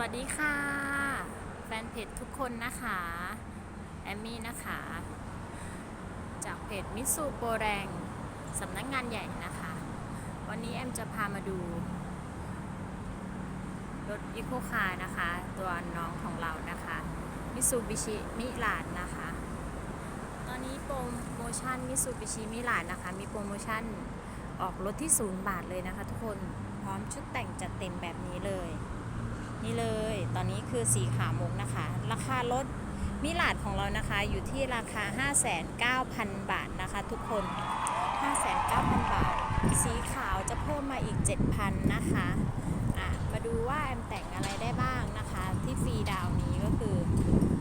วัสดีค่ะ แฟนเพจทุกคนนะคะ แอมมี่นะคะ จากเพจมิสูโปรแรงสำนักงานใหญ่นะคะ วันนี้แอมจะพามาดู รถอีโคคาร์นะคะ ตัวน้องของเรานะคะมิสูบิชิมิลานนะคะ ตอนนี้โปรโมชั่นมิสูบิชิมิลานนะคะ มีโปรโมชั่นออกรถที่ศูนย์บาทเลยนะคะทุกคนพร้อมชุดแต่งจัดเต็มแบบนี้เลย นี่เลยตอนนี้คือสีขาวมุกนะคะ ราคารถมิลาดของเรานะคะอยู่ที่ราคา 59,000 บาทนะคะ ทุกคน 59,000 บาท สีขาวจะเพิ่มมาอีก 7,000 นะคะอะมาดูว่าแอมแต่งอะไรได้บ้างนะคะ ที่ฟรีดาวนี้ก็คือ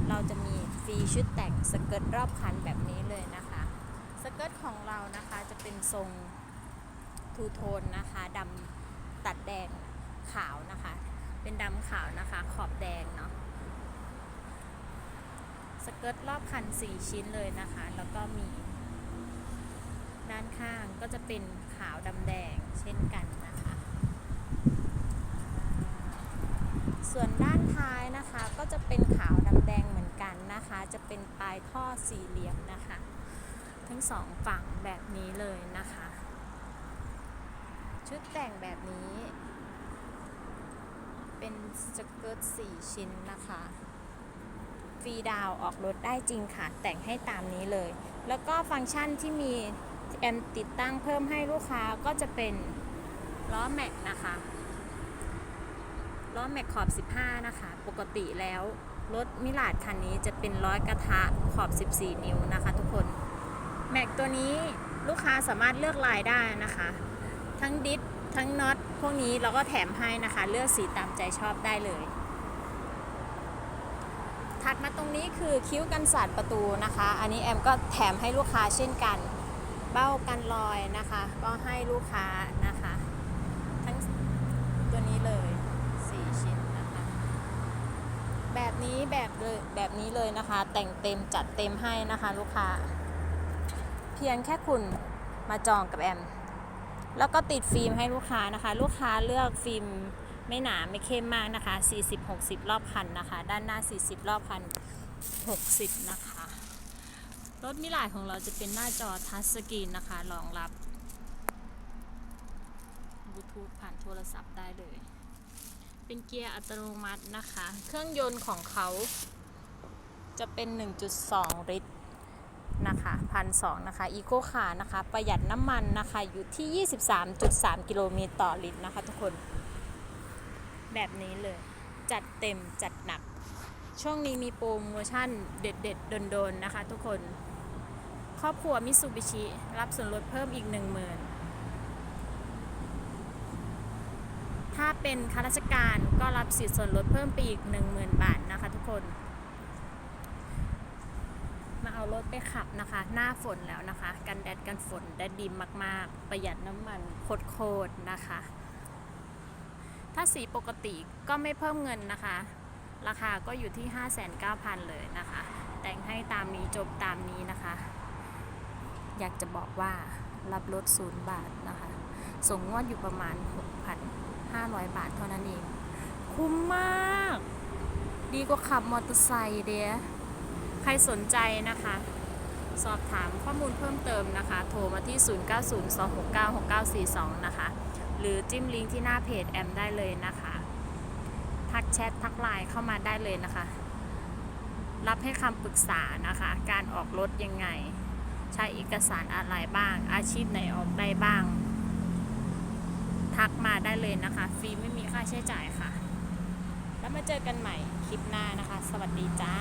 เราจะมีฟรีชุดแต่งสเกิร์ตรอบคันแบบนี้เลยนะคะ สเกิร์ตของเรานะคะจะเป็นทรงทูโทนนะคะดำตัดแดงขาวนะคะ เป็นดำขาวนะคะ ขอบแดงเนาะสเกิร์ตรอบคัน 4 ชิ้นเลยนะคะ แล้วก็มี ด้านข้างก็จะเป็นขาวดำแดงเช่นกันนะคะ ส่วนด้านท้ายนะคะก็จะเป็นขาวดำแดงเหมือนกันนะคะ จะเป็นปลายท่อสี่เหลี่ยมนะคะ ทั้งสองฝั่งแบบนี้เลยนะคะ ชุดแต่งแบบนี้ เป็นสเกิร์ต4ชิ้นนะคะฟรีดาวออกรถได้จริงค่ะ แต่งให้ตามนี้เลย แล้วก็ฟังก์ชันที่มีแอมติดตั้งเพิ่มให้ลูกค้าก็จะเป็นล้อแม็กนะคะล้อแม็กขอบ 15 นะคะ ปกติแล้วรถมิลาดคันนี้จะเป็นร้อยกระทะขอบ 14 นิ้วนะคะ ทุกคน แม็กตัวนี้ลูกค้าสามารถเลือกลายได้นะคะ ทั้งดิส ทั้งน็อตพวกนี้เราก็แถมให้นะคะ เลือกสีตามใจชอบได้เลย ถัดมาตรงนี้คือคิ้วกันสาดประตูนะคะ อันนี้แอมก็แถมให้ลูกค้าเช่นกัน เบ้ากันรอยนะคะ ก็ให้ลูกค้านะคะ ทั้งตัวนี้เลย4ชิ้นนะคะ แบบนี้แบบเลยแบบนี้เลยนะคะ แต่งเต็มจัดเต็มให้นะคะลูกค้า เพียงแค่คุณมาจองกับแอม แล้วก็ติดฟิล์มให้ลูกค้านะคะ ลูกค้าเลือกฟิล์มไม่หนาไม่เข้มมากนะคะ 40-60 รอบคันนะคะ ด้านหน้า 40 รอบคัน 60 นะคะ รถมิลายของเราจะเป็นหน้าจอทัชสกรีนนะคะ รองรับบลูทูธผ่านโทรศัพท์ได้เลย เป็นเกียร์อัตโนมัตินะคะ เครื่องยนต์ของเขาจะเป็น 1.2 ลิตร นะคะพันสองนะคะอีโคคาร์นะคะ ประหยัดน้ำมันนะคะอยู่ที่ 23.3 กิโลเมตรต่อลิตรนะคะทุกคน แบบนี้เลย จัดเต็มจัดหนัก ช่วงนี้มีโปรโมชั่นเด็ด ๆ โดน ๆ นะคะทุกคน ครอบครัวมิสูบิชิ รับส่วนลดเพิ่มอีก 10,000 ถ้าเป็นข้าราชการก็รับสิทธิส่วนลดเพิ่มไปอีก 10,000 บาทนะคะทุกคน เอารถไปขับนะคะ หน้าฝนแล้วนะคะ กันแดดกันฝนได้ดีมากๆ ประหยัดน้ำมันโคตรๆนะคะ ถ้าสีปกติก็ไม่เพิ่มเงินนะคะ ราคาก็อยู่ที่ 5,900 เลยนะคะ แต่งให้ตามนี้จบตามนี้นะคะ อยากจะบอกว่ารับรถศูนย์บาทนะคะ ส่งงวดอยู่ประมาณ 6,500 บาทเท่านั้นเอง คุ้มมาก ดีกว่าขับมอเตอร์ไซค์เดีย ใครสนใจนะคะ สอบถามข้อมูลเพิ่มเติมนะคะ โทรมาที่ 0902696942 นะคะ หรือจิ้มลิงก์ที่หน้าเพจแอมได้เลยนะคะ ทักแชททักไลน์เข้ามาได้เลยนะคะ รับให้คำปรึกษานะคะ การออกรถยังไง ใช้เอกสารอะไรบ้าง อาชีพไหนออกได้บ้าง ทักมาได้เลยนะคะ ฟรีไม่มีค่าใช้จ่ายค่ะ แล้วมาเจอกันใหม่คลิปหน้านะคะ สวัสดีจ้า